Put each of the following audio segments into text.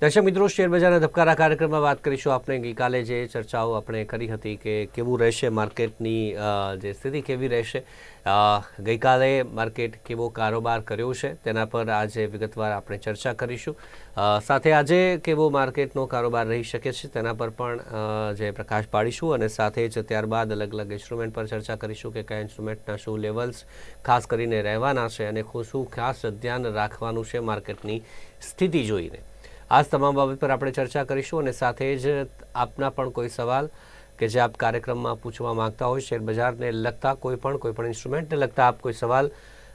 દર્શક મિત્રો શેરબજારના ધબકારા કાર્યક્રમમાં વાત કરીશું આપણે. ગઈકાલે જે ચર્ચાઓ આપણે કરી હતી કે કેવું રહેશે માર્કેટની જે સ્થિતિ કેવી રહેશે. ગઈકાલે માર્કેટ કેવો કારોબાર કર્યો છે તેના પર આજે વિગતવાર આપણે ચર્ચા કરીશું. સાથે આજે કેવો માર્કેટનો કારોબાર રહી શકે છે તેના પર પણ જે પ્રકાશ પાડીશું અને સાથે જ ત્યારબાદ અલગ અલગ ઇન્સ્ટ્રુમેન્ટ પર ચર્ચા કરીશું કે કયા ઇન્સ્ટ્રુમેન્ટના શું લેવલ્સ ખાસ કરીને રહેવાના છે અને શું ખાસ ધ્યાન રાખવાનું છે માર્કેટની સ્થિતિ જોઈને. આ તમામ બાબત પર આપણે ચર્ચા કરીશું અને સાથે જ આપના પણ કોઈ સવાલ કે જે આપ કાર્યક્રમમાં પૂછવા માંગતા હોય, શેર બજારને લગતા કોઈ પણ કોઈ પણ ઇન્સ્ટ્રુમેન્ટને લગતા આપ કોઈ સવાલ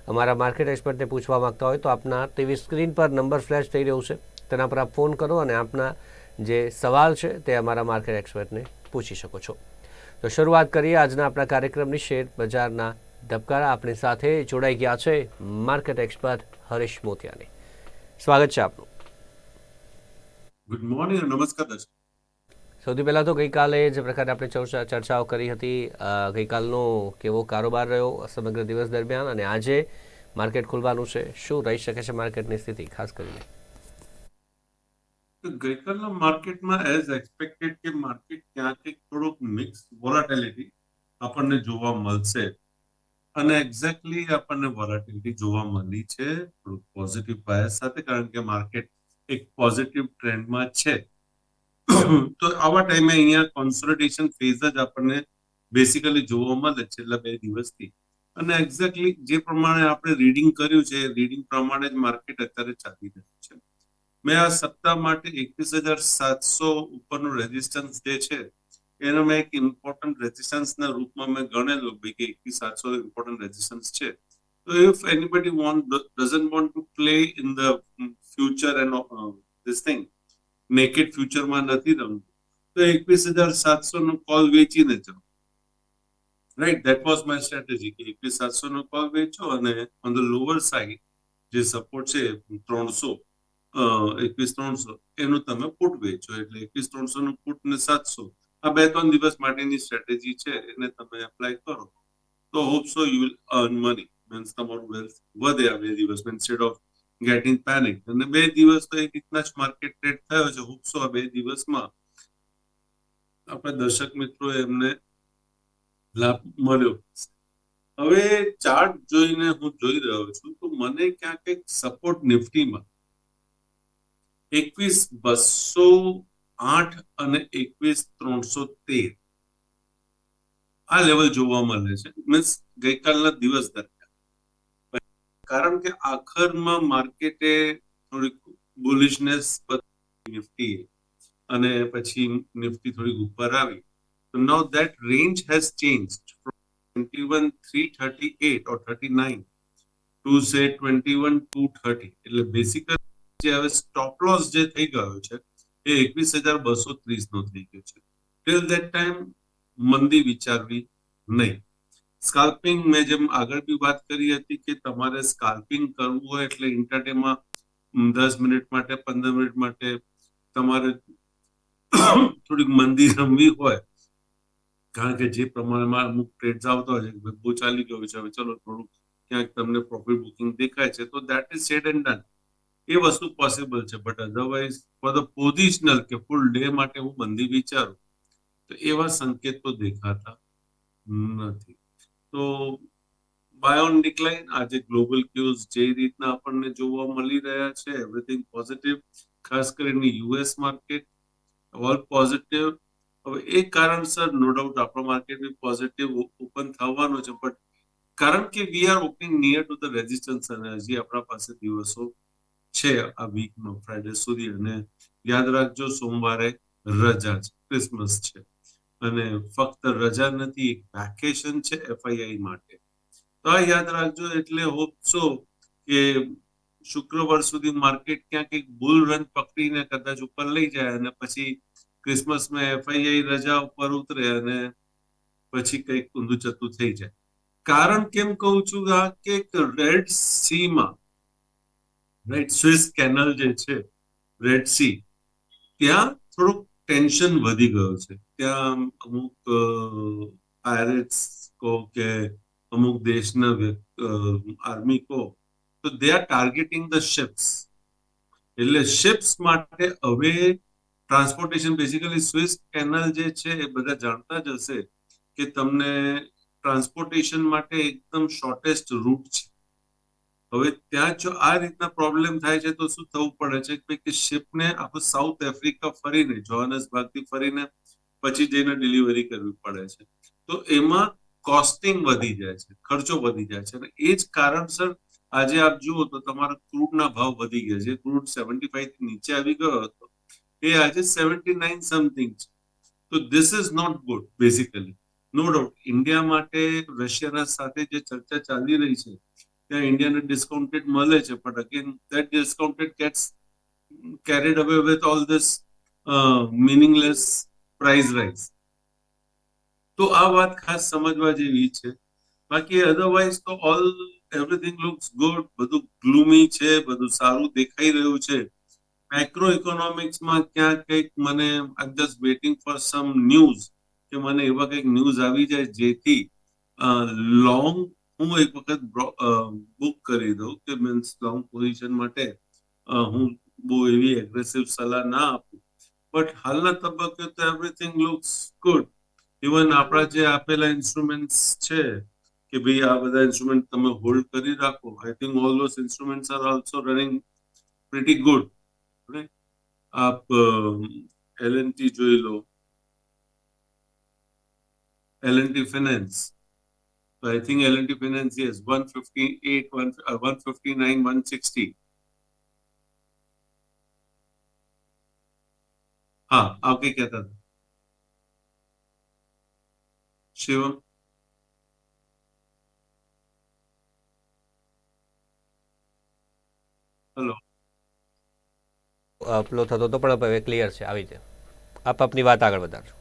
અમારા માર્કેટ એક્સપર્ટને પૂછવા માંગતા હોય તો આપના ટીવી સ્ક્રીન પર નંબર ફ્લેશ થઈ રહ્યું છે. તેના પર આપ ફોન કરો અને આપના જે સવાલ છે તે અમારા માર્કેટ એક્સપર્ટને પૂછી શકો છો. તો શરૂઆત કરીએ આજના આપણા કાર્યક્રમની શેર બજારના ધબકારા. આપણી સાથે જોડાઈ ગયા છે માર્કેટ એક્સપર્ટ હરીશ મોતિયાની. સ્વાગત છે આપનું. ગુડ મોર્નિંગ નમસ્કાર દર્શક. સૌથી પહેલાં તો ગઈકાલે જે પ્રકારે આપણે ચર્ચા ચર્ચાઓ કરી હતી ગઈકાલનો કેવો કારોબાર રહ્યો સમગ્ર દિવસ દરમિયાન અને આજે માર્કેટ ખુલવાનું છે શું રહી શકે છે માર્કેટની સ્થિતિ ખાસ કરીને? ગઈકાલના માર્કેટમાં એઝ એક્સપેક્ટેડ કે માર્કેટ ક્યાંક થોડુંક મિક્સ વોલાટિલિટી આપણને જોવા મળશે. અને એક્ઝેક્ટલી આપણને વોલાટિલિટી જોવા મળી છે થોડુંક પોઝિટિવ બાયસ સાથે કારણ કે માર્કેટ એક પોઝિટિવ ટ્રેન્ડમાં છે. તો આવા ટાઈમે અહીંયા કોન્સોલિડેશન ફેઝ જ આપણને બેસિકલી જોવા મળે છેલ્લા બે દિવસથી. અને એક્ઝેક્ટલી જે પ્રમાણે આપણે રીડિંગ કર્યું છે રીડિંગ પ્રમાણે જ માર્કેટ અત્યારે ચાલી રહ્યું છે. મેં આ સપ્તાહ માટે એકવીસ હજાર સાતસો ઉપરનું રેઝિસ્ટન્સ જે છે એનો મેં એક ઇમ્પોર્ટન્ટ રેઝિસ્ટન્સના રૂપમાં મેં ગણેલું કે એકવીસ સાતસો ઇમ્પોર્ટન્ટ રેઝિસ્ટન્સ છે. તો if anybody want doesn't want to play in the future and this thing naked ફ્યુચરમાં નથી રમવું, તો એકવીસ હજાર સાતસો નો કોલ વેચીને જાઓ. Right that was my strategy કે એકવીસ સાતસો નો કોલ વેચો અને ઓન ધ લોઅર સાઈડ જે સપોર્ટ છે, ત્રણસો એકવીસ ત્રણસો, એનું તમે પુટ વેચો. એટલે એકવીસ ત્રણસો નું પુટ ને સાતસો. આ બે ત્રણ દિવસ માટેની સ્ટ્રેટેજી છે, એને તમે એપ્લાય કરો. તો hope so you will earn money means તમારું વેલ્થ વધે આ બે દિવસ ઇન્સ્ટેડ ઓફ ગેટિંગ પેનિક અને બે દિવસ તો એક રીતના જ માર્કેટ ટ્રેડ થયો છે હોપ આ બે દિવસમાં. આપણા દર્શક મિત્રો એમને લાભ મળ્યો. હવે ચાર્ટ જોઈને હું જોઈ રહ્યો છું, તો મને ક્યાંક એક સપોર્ટ નિફ્ટીમાં એકવીસ બસો આઠ અને એકવીસ ત્રણસો તેર આ લેવલ જોવા મળે છે. મીન્સ ગઈકાલના દિવસ દરમિયાન. કારણ કે આખરમાં માર્કેટે થોડીક બુલિશનેસ નિફ્ટી અને પછી નિફ્ટી થોડીક ઉપર આવી. તો now that range has change twenty one three thirty eight or thirty nine to say twenty one two thirty એટલે બેસિકલી જે હવે સ્ટોપ લોસ જે થઈ ગયો છે, એ એકવીસ હજાર બસો ત્રીસ નો થઈ ગયો છે. ટિલ ધેટ ટાઈમ મંદી વિચારવી નહીં. સ્કાલ્પિંગ મેં જેમ આગળ બી વાત કરી હતી કે તમારે સ્કાલ્પિંગ કરવું હોય એટલે ઇન્ટરડેમાં દસ મિનિટ માટે, પંદર મિનિટ માટે તમારે થોડીક મંદી રમવી હોય. કારણ કે જે પ્રમાણમાં અમુક ટ્રેડ્સ આવતા હોય છે બહુ ચાલી ગયો છે, હવે ચલો થોડુંક ક્યાંક તમને પ્રોફિટ બુકિંગ દેખાય છે, તો that is said and done એ વસ્તુ પોસિબલ છે but otherwise for the positional કે ફૂલ ડે માટે હું મંદી વિચારું, તો એવા સંકેતો દેખાતા નથી. તો બાયોન ડિક્લાઇન આજે ગ્લોબલ ક્યુઝ જે રીતના આપણને જોવા મળી રહ્યા છે એવરીથિંગ પોઝિટિવ ખાસ કરીને યુએસ માર્કેટ ઓલ પોઝિટિવ હવે એ કારણસર નો ડાઉટ આપણો માર્કેટ પોઝિટિવ ઓપન થવાનો છે બટ કારણ કે we are opening near to the resistance અને હજી આપણા પાસે દિવસો છે આ વીકનો ફ્રાઈડે સુધી. અને યાદ રાખજો, સોમવારે રજા છે ક્રિસમસ છે. અને ફક્ત રજા નથી, એક વેકેશન છે એફઆઈઆઈ માટે. તો આ યાદ રાખજો, એટલે હોપસો કે શુક્રવાર સુધી માર્કેટ ક્યાંક એક બુલ રન પકડીને કદાચ ઉપર લઈ જાય અને પછી ક્રિસમસમાં એફઆઈઆઈ રજા ઉપર ઉતરે અને પછી કંઈક ઊંધું ચતું થઈ જાય. કારણ કેમ કહું છું આ કે રેડ સીમાં રેડ સ્વિસ કેનલ જે છે રેડ સી ત્યાં થોડુંક ટેન્શન વધી ગયો છે. ત્યાં અમુક પાયરેટ્સ કહો કે અમુક દેશના આર્મી કો તો they are targeting the ships એટલે શિપ્સ માટે હવે ટ્રાન્સપોર્ટેશન બેઝિકલી સ્વિસ કેનલ જે છે એ બધા જાણતા જ હશે કે તમને ટ્રાન્સપોર્ટેશન માટે એકદમ શોર્ટેસ્ટ રૂટ છે. હવે ત્યાં જો આ રીતના પ્રોબ્લેમ થાય છે, તો શું થવું પડે છે કે શિપને આખું સાઉથ આફ્રિકા ફરીને જોહાનસબર્ગથી ફરીને પછી જઈને ડિલિવરી કરવી પડે છે. તો એમાં કોસ્ટિંગ વધી જાય છે, ખર્ચો વધી જાય છે. અને એ જ કારણસર આજે આપ જુઓ તો તમારા ક્રૂડના ભાવ વધી ગયા છે. ક્રૂડ સેવન્ટી ફાઈવથી નીચે આવી ગયો હતો. એ આજે સેવન્ટી નાઇન સમથિંગ છે. તો this is not good basically no doubt India માટે રશિયાના સાથે જે ચર્ચા ચાલી રહી છે ત્યાં ઇન્ડિયાને ડિસ્કાઉન્ટેડ મળે છે but again that discounted gets carried away with all this uh, meaningless price તો આ વાત ખાસ સમજવા જેવી છે. બાકી અધરવાઇઝ તો ઓલ એવરીથિંગ લુક્સ ગુડ બધું ગ્લુમી છે બધું સારું દેખાઈ રહ્યું છે. માઇક્રો ઇકોનોમિક્સમાં ક્યાં કંઈક મને I just waiting for some news કે મને એવા કંઈક ન્યૂઝ આવી જાય જેથી લોંગ હું એક વખત બુક કરી દઉં કે મીન્સ લોંગ પોઝિશન માટે હું બહુ એવી એગ્રેસિવ સલાહ ના આપું. બટ હાલના તબક્કે તો એવરીથિંગ લુક્સ ગુડ ઇવન આપણા જે આપેલા ઇન્સ્ટ્રુમેન્ટ્સ છે, કે ભાઈ આ બધા ઇન્સ્ટ્રુમેન્ટ તમે હોલ્ડ કરી રાખો I think all those instruments are also running pretty good આપ એલએનટી જોઈ લો. LNT finance So I think L&T Finance yes, 158, one, uh, 159, 160. हाँ आप क्या कहता था शिवम હેલો પેલો થતો તો પણ હવે ક્લિયર છે આવી છે આપ આપની વાત આગળ વધારજો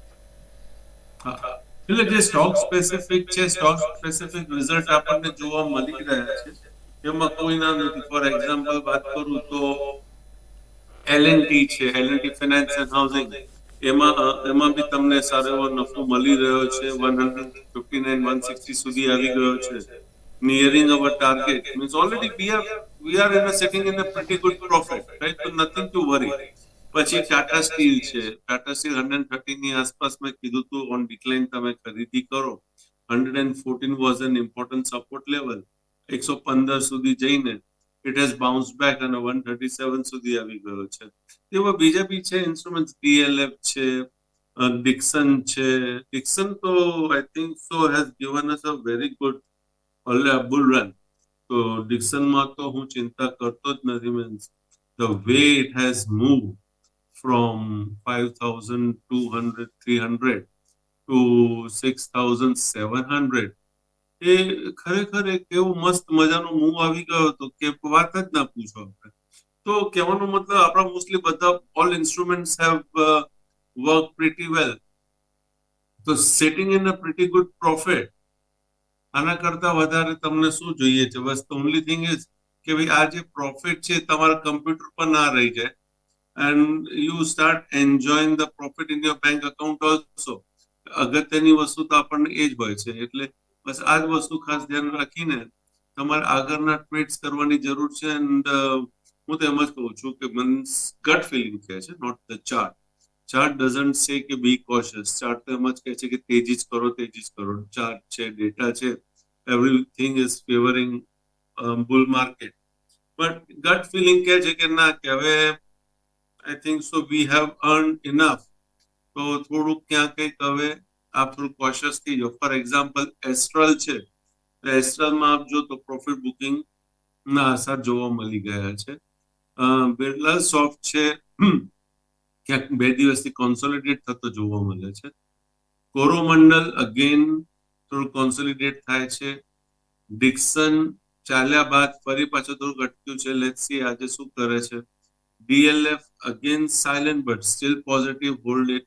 હા. એટલે જે સ્ટોક સ્પેસિફિક છે સ્ટોક સ્પેસિફિક રિઝલ્ટ આપણને જોવા મળી રહ્યા છે, એમાં કોઈ ના નથી. ફોર એક્ઝામ્પલ વાત કરું તો એલએનટી છે એલએનટી ફાઇનાન્સ એન્ડ હાઉસિંગ એમાં એમાં બી તમને સારો એવો નફો મળી રહ્યો છે one hundred fifty nine one sixty સુધી આવી ગયો છે. Nearing our target means already we are we are in sitting in a pretty good profit right તો નથિંગ ટુ વરી પછી ટાટા સ્ટીલ છે. ટાટા સ્ટીલ હંડ્રેડ થર્ટી ની આસપાસ મેં કીધું હતું ઓન ડિક્લાઇન તમે ખરીદી કરો. Hundred and fourteen was an important support level એકસો પંદર સુધી જઈને ઇટ હેઝ બાઉન્સ બેક અને વન થર્ટી સેવન સુધી આવી ગયો છે. તેમાં બીજા બી છે ઇન્સ્ટ્રુમેન્ટ ડીએલએફ છે ડિક્સન છે. ડિક્સન તો I think so has given us a very good bull run તો ડિક્સનમાં તો હું ચિંતા કરતો જ નથી means the way it has move from 5,200, 300 to 6,700. એ ખરેખર એક એવું મસ્ત મજાનો મૂવ આવી ગયો હતો કે વાત જ ના પૂછો આપણે. તો કહેવાનો મતલબ આપણા મોસ્ટલી બધા all instruments have work pretty well તો setting in a pretty good profit આના કરતા વધારે તમને શું જોઈએ છે? બસ ઓનલી થિંગ ઇઝ કે ભાઈ આ જે પ્રોફિટ છે તમારા કમ્પ્યુટર પર ના રહી જાય. And you start enjoying the profit in your bank account also. અગત્યની વસ્તુ તો આપણને એ જ હોય છે. એટલે બસ આ જ વસ્તુ ખાસ ધ્યાન રાખીને તમારે આગળના ટ્રેડ્સ કરવાની જરૂર છે એન્ડ હું તો એમ જ કહું છું કે મન્સ ગટ ફિલિંગ કહે છે not the chart chart doesn't say કે બી કોશિયસ ચાર્ટ તો એમ જ કહે છે કે તેજી જ કરો, તેજી જ કરો. ચાર્ટ છે ડેટા છે. Everything is favouring bull market but gut feeling કહે છે કે ના, કે હવે I think so we have earn enough તો થોડુંક ક્યાં કંઈક હવે આપ થોડું કોશિયસ થઈ ફોર એક્ઝામ્પલ એસ્ટ્રલ છે. એસ્ટ્રલમાં આપ જો તો પ્રોફિટ બુકિંગ ના અસર જોવા મળી ગયા છે. બિરલા સોફ્ટ છે. ક્યાંક બે દિવસથી કોન્સોલિડેટ થતો જોવા મળે છે. કોરોમંડલ અગેન થોડું કોન્સોલિડેટ થાય છે. ડિક્સન ચાલ્યા બાદ ફરી પાછું થોડું અટક્યું છે. લેટ્સ સી આજે શું કરે છે. DLF again silent but still positive, hold it.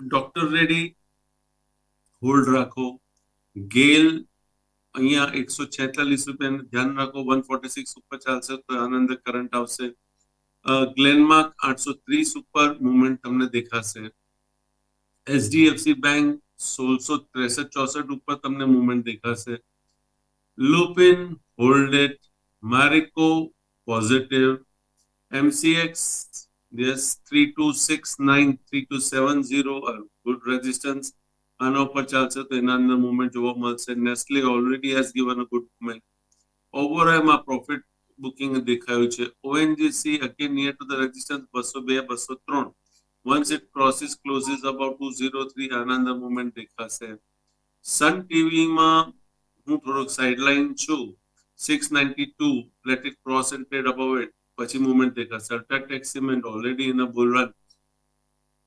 Dr. Reddy hold રાખો ગેલ અહીંયા એકસો છેતાલીસ રૂપિયા ધ્યાન રાખો વન ફોર્ટી સિક્સ ઉપર ચાલશે તો આનંદ કરંટ આવશે ગ્લેનમાર્ક આઠસો ત્રીસ ઉપર મુવમેન્ટ તમને દેખાશે એચડીએફસી બેંક સોળસો ત્રેસઠ ચોસઠ ઉપર તમને મુવમેન્ટ દેખાશે Lupin holded Marico positive MCX yes 3269 3270 are good resistance. આના ચાલશે તો એના અંદર મુવમેન્ટ જોવા મળશે Nestle already has given a good movement ઓવરઓલમાં profit booking દેખાયું છે ONGC again near to the resistance બસો બે બસો ત્રણ once it crosses closes about two zero three આના અંદર મુવમેન્ટ દેખાશે સન ટીવીમાં હું થોડોક સાઇડલાઇન છું six ninety to let it cross and trade about it પછી મુવમેન્ટ દેખાશે UltraTech cement already a bull run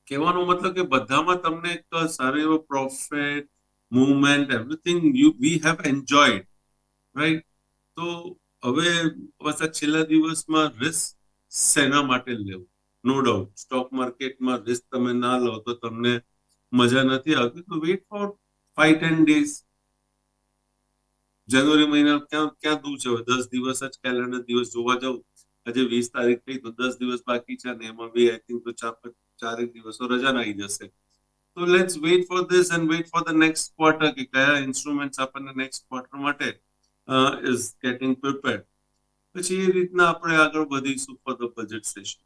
કહેવાનો મતલબ કે બધામાં તમને એક સારો એવો profit movement everything you we have enjoyed right તો હવે બસ છેલ્લા દિવસમાં રિસ્ક શેના માટે લેવું. નો ડાઉટ સ્ટોક માર્કેટમાં રિસ્ક તમે ના લો તો તમને મજા નથી આવતી. તો wait for five ten days જાન્યુઆરી મહિના ક્યાં ક્યાં દૂર છે? દસ દિવસ જ કેલેન્ડર દિવસ જોવા જાઉં આજે વીસ તારીખ થઈ તો દસ દિવસ બાકી છે ને એમાં બી આઈ થિંક તો ચાર ચારેક દિવસો રજા આવી જશે. તો let's wait for this and wait for the next quarter કે કયા ઇન્સ્ટ્રુમેન્ટ્સ આપણને નેક્સ્ટ ક્વાર્ટર માટે ઇઝ ગેટિંગ પ્રિપેર્ડ પછી એ રીતના આપણે આગળ વધીશું ફોર ધ બજેટ સેશન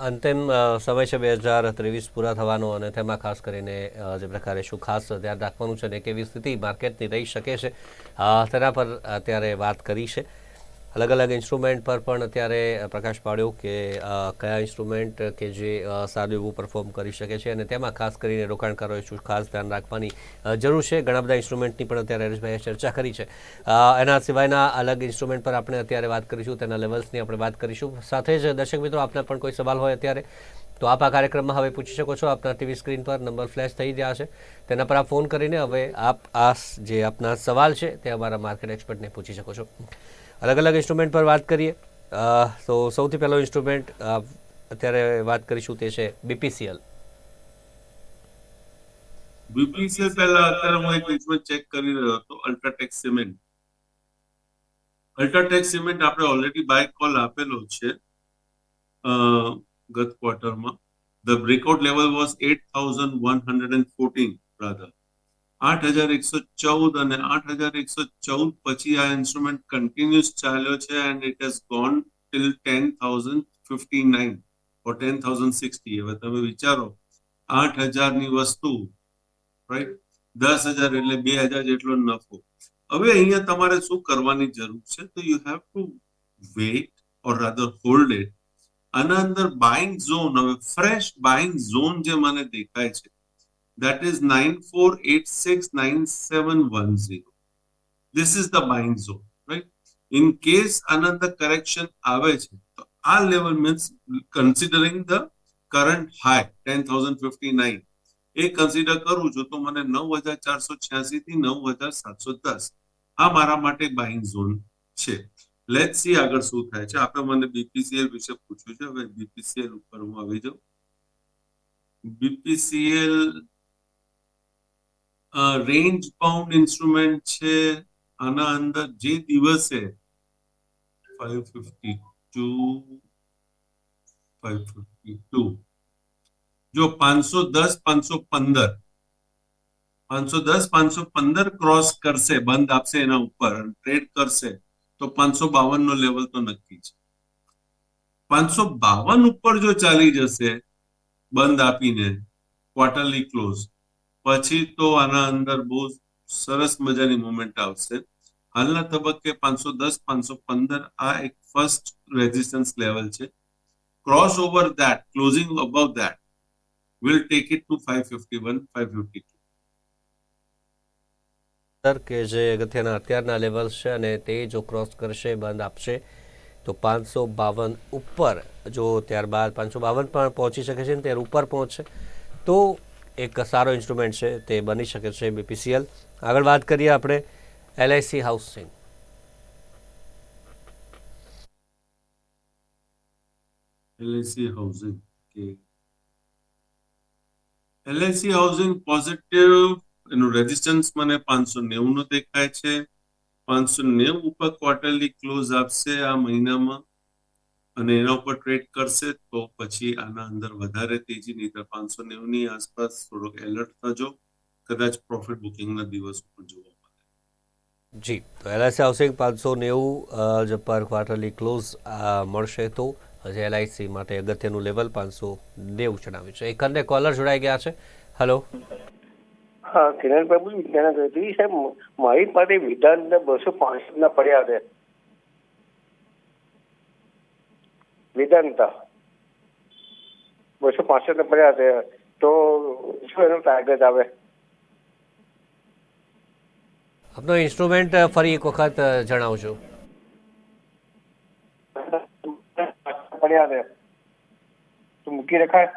અંતિમ સમય છે બે હજાર ત્રેવીસ પૂરા થવાનો અને તેમાં ખાસ કરીને જે પ્રકારે શું ખાસ ધ્યાન રાખવાનું છે અને કેવી સ્થિતિ માર્કેટની રહી શકે છે તેના પર અત્યારે વાત કરી છે. અલગ અલગ ઇન્સ્ટ્રુમેન્ટ પર પણ અત્યારે પ્રકાશ પાડ્યો કે કયા ઇન્સ્ટ્રુમેન્ટ કે જે સારું એવું પરફોર્મ કરી શકે છે અને તેમાં ખાસ કરીને રોકાણકારોએ શું ખાસ ધ્યાન રાખવાની જરૂર છે. ઘણા બધા ઇન્સ્ટ્રુમેન્ટની પણ અત્યારે હરેશભાઈએ ચર્ચા કરી છે. એના સિવાયના અલગ ઇન્સ્ટ્રુમેન્ટ પર આપણે અત્યારે વાત કરીશું, તેના લેવલ્સની આપણે વાત કરીશું. સાથે જ દર્શક મિત્રો, આપના પણ કોઈ સવાલ હોય અત્યારે, તો આપ આ કાર્યક્રમમાં હવે પૂછી શકો છો. આપના ટીવી સ્ક્રીન પર નંબર ફ્લેશ થઈ ગયા છે. તેના પર આપ ફોન કરીને હવે આપ આ જે આપના સવાલ છે, તે અમારા માર્કેટ એક્સપર્ટને પૂછી શકો છો. અલગ અલગ ઇન્સ્ટ્રુમેન્ટ પર વાત કરીએ. તો સૌથી પહેલો ઇન્સ્ટ્રુમેન્ટ અત્યારે વાત કરીશું તે છે બીપીસીએલ બીપીસીએલ પહેલા અત્યારે હું એક ઇન્સ્ટ્રુમેન્ટ ચેક કરી રહ્યો હતો અલ્ટ્રાટેક સિમેન્ટ અલ્ટ્રાટેક સિમેન્ટ આપણે ઓલરેડી બાય કોલ આપેલો છે ગત ક્વાર્ટરમાં the breakout level was at thousand one hundred and fourteen rather આઠ હજાર એકસો ચૌદ અને આઠ હજાર એકસો ચૌદ પછી આ ઇન્સ્ટ્રુમેન્ટ કન્ટિન્યુઅસ ચાલ્યો છે and it has gone till ten thousand fifty nine or ten thousand sixty હવે તમે વિચારો, આઠ હજારની વસ્તુ રાઈટ દસ હજાર એટલે બે હજાર જેટલો નફો. હવે અહીંયા તમારે શું કરવાની જરૂર છે? તો you have to wait or rather hold it આના અંદર બાઇંગ ઝોન હવે ફ્રેશ બાઇંગ ઝોન જે મને દેખાય છે that is 94869710 this is the buying zone, right? In case another correction આવે છે, તો આ level means considering the current high 10059 એ કન્સિડર કરું છું તો મને નવ હજાર ચારસો છ્યાસી થી નવ હજાર સાતસો દસ. આ મારા માટે બાઇંગ ઝોન છે. લેટ સી આગળ શું થાય છે. આપણે મને બીપીસીએલ વિશે પૂછ્યું છે. હવે બીપીસીએલ ઉપર હું આવી જાઉં. બીપીસીએલ રેન્જ બાઉન્ડ ઇન્સ્ટ્રુમેન્ટ છે, આના અંદર જે દિવસે જો પાંચસો દસ, પાંચસો પંદર, પાંચસો દસ, પાંચસો પંદર ક્રોસ કરશે, બંધ આપશે એના ઉપર ટ્રેડ કરશે, તો પાંચસો બાવન નો લેવલ તો નક્કી છે. પાંચસો બાવન ઉપર જો ચાલી જશે, બંધ આપીને ક્વાર્ટરલી ક્લોઝ પછી તો આના અંદર બહુ સરસ મજાની મુવમેન્ટ આવશે. હાલના તબક્કે પાંચસો દસ, પાંચસો પંદર આ એક ફર્સ્ટ રેઝિસ્ટન્સ લેવલ છે. Cross over that closing above that will take it to five fifty one five fifty two sir કે જે અગત્યના અત્યારના લેવલ છે અને તે જો ક્રોસ કરશે, બંધ આપશે, તો પાંચસો બાવન ઉપર, જો ત્યારબાદ પાંચસો બાવન પણ પહોંચી શકે છે ને, ત્યાર ઉપર પહોંચશે, તો એક સારો ઇન્સ્ટ્રુમેન્ટ છે, તે બની શકે છે બીપીસીએલ આગળ વાત કરીએ આપણે એલઆઈસી હાઉસિંગ એલઆઈસી હાઉસિંગ કે એલઆઈસી હાઉસિંગ પોઝિટિવ એનું રેઝિસ્ટન્સ મને પાંચસો નેવું નું દેખાય છે. પાંચસો નેવું ઉપર ક્વાર્ટરલી ક્લોઝ આપશે આ મહિનામાં. અને એના ઉપર ટ્રેડ કરશે તો પછી આના અંદર વધારે તેજી નહીં તો પાંચસો નેવું ની આસપાસ થોડોક એલર્ટ થજો. કદાચ પ્રોફિટ બુકિંગના દિવસ પણ જોવા મળે. જી તો એલઆઈસી હાઉસિંગ પાંચસો નેવું જ પર ક્વાર્ટરલી ક્લોઝ મળશે તો હજી એલઆઈસી માટે અગત્યનું લેવલ પાંચસો નેવું જણાવ્યું છે. એક અન્ય કોલર જોડાઈ ગયા છે. હલો હા કિરણ પ્રભુ વિજ્ઞાન સાહેબ મારી પાસે વિધાનના બસો પાસઠના પડ્યા છે. વેદાંતા. બસો પાસઠના પડ્યા છે. તો શું એનું ટાર્ગેટ આવે? આપનો ઇન્સ્ટ્રુમેન્ટ ફરી એક વખત જણાવજો. પડ્યા છે. તો મૂકી રખાય.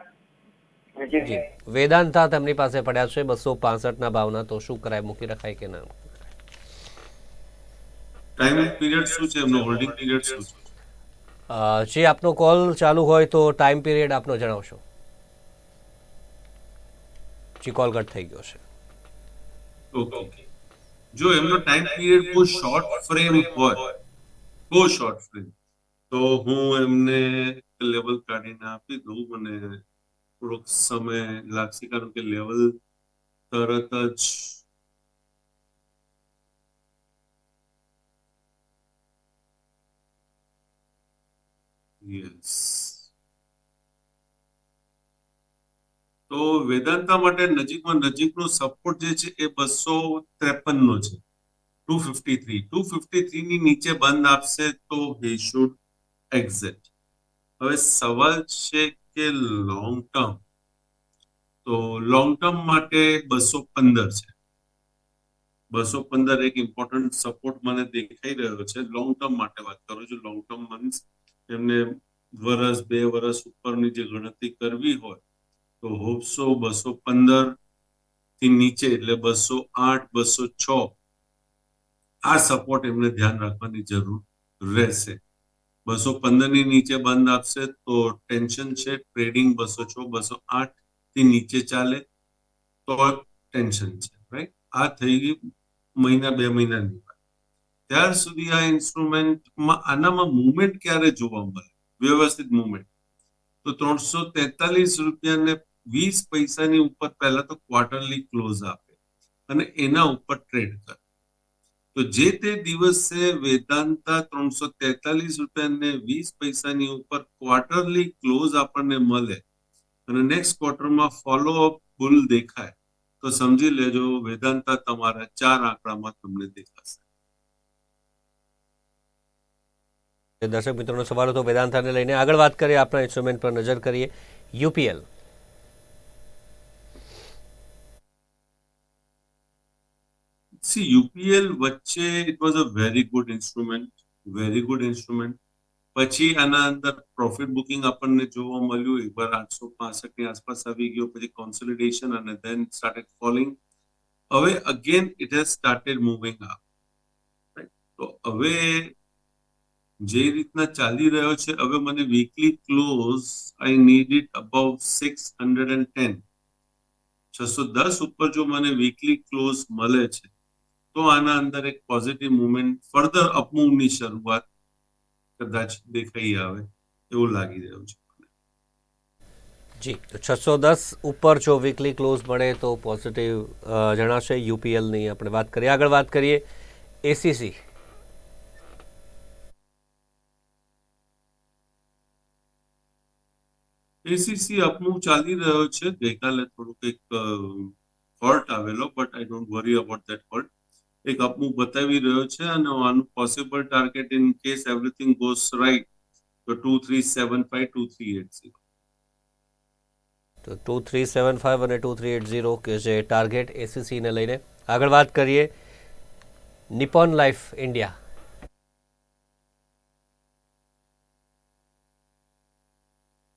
વેદાંતા તેમની પાસે પડ્યા છે બસો પાસઠના ભાવના. તો શું કરાય મૂકી રખાય કે ના? ટાઈમ પીરિયડ શું છે? એમનો હોલ્ડિંગ પીરિયડ શું છે? જે આપનો કોલ ચાલુ હોય તો ટાઈમ પીરિયડ આપનો જણાવશો. જે કોલ કટ થઈ ગયો છે. ઓકે. જો એમનો ટાઈમ પીરિયડ બહુ શોર્ટ ફ્રેમ હોય બહુ શોર્ટ ફ્રેમ, તો હું એમને લેવલ કાઢીને આપી દઉં મને થોડોક સમય લાગશે કારણ કે લેવલ તરત જ યસ તો વેદાંતા માટે નજીકમાં નજીકનો સપોર્ટ જે છે એ બસો ત્રેપન નો છે. Two fifty three two fifty three ની નીચે બંધ આપશે તો હે શુડ એક્ઝિટ હવે સવાલ છે કે લોંગ ટર્મ તો લોંગ ટર્મ માટે બસો પંદર છે. બસો પંદર એક ઇમ્પોર્ટન્ટ સપોર્ટ મને દેખાઈ રહ્યો છે. લોંગ ટર્મ માટે વાત કરું છું. લોંગ ટર્મ મીન્સ એમને વરસ, બે વરસ ઉપરની જે ગણતરી કરવી હોય, તો હોપસો બસો પંદરથી નીચે એટલે બસો આઠ, બસો છ, આ સપોર્ટ એમને ધ્યાન રાખવાની જરૂર રહેશે. બસો પંદરની નીચે બંધ આપશે તો ટેન્શન છે ટ્રેડિંગ બસો છ, બસો આઠથી નીચે ચાલે તો ટેન્શન છે રાઈટ આ થઈ ગઈ મહિના, બે મહિનાની વાત. ત્યાર સુધી આ ઇન્સ્ટ્રુમેન્ટમાં આનામાં મુવમેન્ટ ક્યારે જોવા મળે? વ્યવસ્થિત મુવમેન્ટ. તો ત્રણસો તેતાલીસ રૂપિયાને વીસ પૈસાની ઉપર પહેલા તો ક્વાર્ટરલી ક્લોઝ આપે અને એના ઉપર ટ્રેડ કરે. તો જે તે દિવસે વેદાંતા ત્રણસો તેતાલીસ રૂપિયાને વીસ પૈસાની ઉપર ક્વાર્ટરલી ક્લોઝ આપણને મળે અને નેક્સ્ટ ક્વાર્ટરમાં ફોલો અપ બુલ દેખાય, તો સમજી લેજો વેદાંતા તમારા ચાર આંકડામાં તમને દેખાશે. દર્શક મિત્રોનો સવાલ હતો, વેદાંતાને લઈને. આગળ વાત કરીએ આપણા ઇન્સ્ટ્રુમેન્ટ પર નજર કરીએ. યુપીએલ. સી યુપીએલ વચ્ચે it was a very good instrument very good instrument પછી આના અંદર પ્રોફિટ બુકિંગ આપણને જોવા મળ્યું. એકવાર આઠસો પાસઠની આસપાસ આવી ગયો, પછી કોન્સોલિડેશન અને ધેન સ્ટાર્ટેડ ફોલિંગ હવે again it has started moving up તો હવે જે રીતના ચાલી રહ્યો છે, હવે મને weekly close I need it about six hundred and ten છસો દસ ઉપર જો મને વીકલી ક્લોઝ મળે છે, તો આના અંદર એક પોઝિટિવ મુવમેન્ટ ફર્ધર અપમૂવની શરૂઆત કદાચ દેખાઈ આવે, એવું લાગી રહ્યું છે જી, તો છસો દસ ઉપર જો વીકલી ક્લોઝ મળે તો પોઝિટિવ જણાશે. યુપીએલની આપણે વાત કરીએ. આગળ વાત કરીએ એસીસી એસીસી અપમૂવ ચાલી રહ્યો છે. ગઈકાલે થોડુંક એક ફોલ્ટ આવેલો but I don't worry about that fault એક અપમૂવ બતાવી રહ્યો છે અને આનું possible target in case everything goes right તો two three seven five two three eight zero તો ટુ થ્રી સેવન ફાઇવ અને ટુ થ્રી એટ ઝીરો કે જે ટાર્ગેટ એસીસીને લઈને આગળ વાત કરીએ. નિપોન લાઈફ ઇન્ડિયા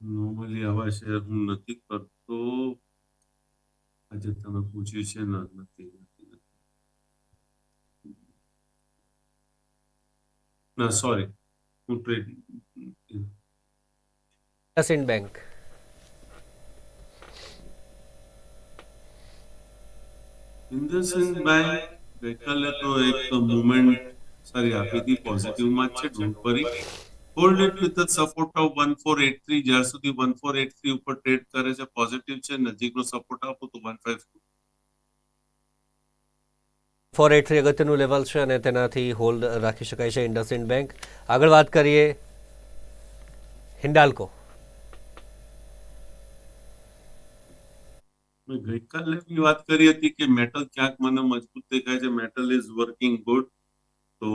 નોર્મલી આવા શેર હું નથી કરતો. આજે તમે પૂછ્યું છે ને નથી. ના સોરી હું ટ્રેડ ઇન્ડ બેંક ઇન્ડસઇન્ડ બેંક ગઈકાલે તો એક મુવમેન્ટ સારી આપી હતી પોઝિટિવમાં છે don't worry hold it with support of one four eight three જ્યાર સુધી વન ફોર એટ થ્રી ઉપર ટ્રેડ કરે છે પોઝિટિવ છે નજીકનો સપોર્ટ આપો તો one five four eight three અગત્યનું લેવલ છે અને તેનાથી હોલ્ડ રાખી શકાય છે ઇન્ડસઇન્ડ બેંક આગળ વાત કરીએ હિન્ડાલ્કો. મેં ગઈકાલે વાત કરી હતી કે મેટલ ક્યાંક મને મજબૂત દેખાય છે. મેટલ ઇઝ વર્કિંગ ગુડ તો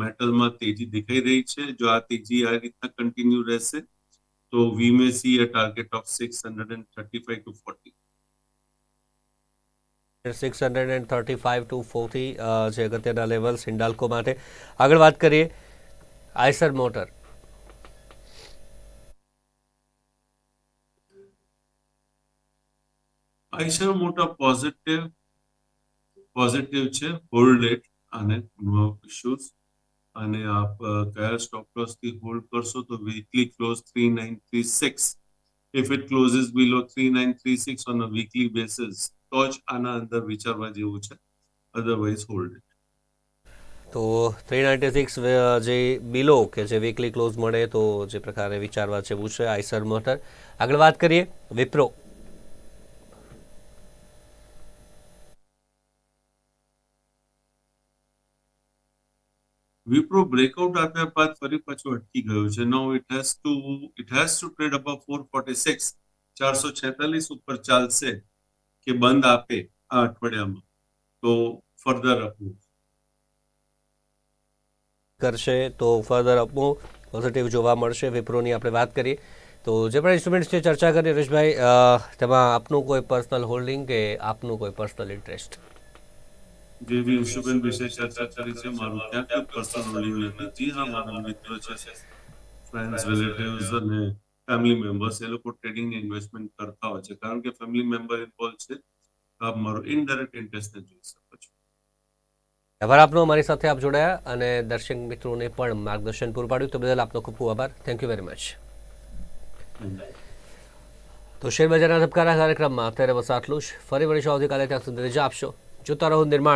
મેટલમાં તેજી દેખાઈ રહી છે. જો આ તેજી આ રીતના કન્ટિન્યુ રહેશે તો we may see a target of six hundred and thirty five to forty six hundred and thirty five to forty જે અગત્યના લેવલ્સ હિન્ડાલ્કો માટે. આગળ વાત કરીએ આઈસર મોટર. આઈસર મોટા પોઝિટિવ પોઝિટિવ છે હોલ્ડ ઇટ અને નો ઇશ્યુઝ અને આપ કયા સ્ટોપ લોસથી હોલ્ડ કરશો તો weekly close three nine three six if it closes below three nine three six on a weekly basis તો જ આના અંદર વિચારવા જેવું છે. અધરવાઇઝ હોલ્ડ તો થ્રી નાઇન્ટી સિક્સ જે બિલો કે જે વીકલી ક્લોઝ મળે તો જે પ્રકારે વિચારવા જેવું છે આઈસર મોટર આગળ વાત કરીએ વિપ્રો. વિપ્રો બ્રેકઆઉટ આપ્યા બાદ ફરી પાછું અટકી ગયું છે. No it has to it has to trade above four forty six ચારસો છેતાલીસ ઉપર ચાલશે કે બંધ આપે આ અઠવાડિયામાં. તો ફર્ધર અપમૂવ કરશે તો ફર્ધર અપમૂવ પોઝિટિવ જોવા મળશે. વિપ્રોની આપણે વાત કરીએ. તો જે પણ ઇન્સ્ટ્રુમેન્ટ્સ છે, ચર્ચા કરી હરેશભાઈ તેમાં આપનું કોઈ પર્સનલ હોલ્ડિંગ કે આપનું કોઈ પર્સનલ ઇન્ટરેસ્ટ જે બી ઇન્સ્ટ્રુમેન્ટ વિશે ચર્ચા કરી છે, મારું ક્યાં કોઈ પર્સનલ હોલ્ડિંગ નથી હા, મારા મિત્ર છે ફ્રેન્ડ્સ રિલેટિવ્સ અને ફેમિલી મેમ્બર્સ એ લોકો ટ્રેડિંગ ઇન્વેસ્ટમેન્ટ કરતા હોય છે. કારણ કે ફેમિલી મેમ્બર ઇન્વોલ્વ છે. આપ મારો ઇનડાયરેક્ટ ઇન્ટરેસ્ટને જોઈ શકો છો. આભાર આપનો, અમારી સાથે આપ જોડાયા અને દર્શક મિત્રોને પણ માર્ગદર્શન પૂરું પાડ્યું. તો બદલ આપનો ખૂબ ખૂબ આભાર. થેન્ક યુ વેરી મચ તો શેર બજારના ધબકારા કાર્યક્રમમાં અત્યારે બસ આટલું જ. ફરી વળીશું આવતીકાલે ત્યાં સુધી. રજા આપશો. જોતા રહો નિર્માણ.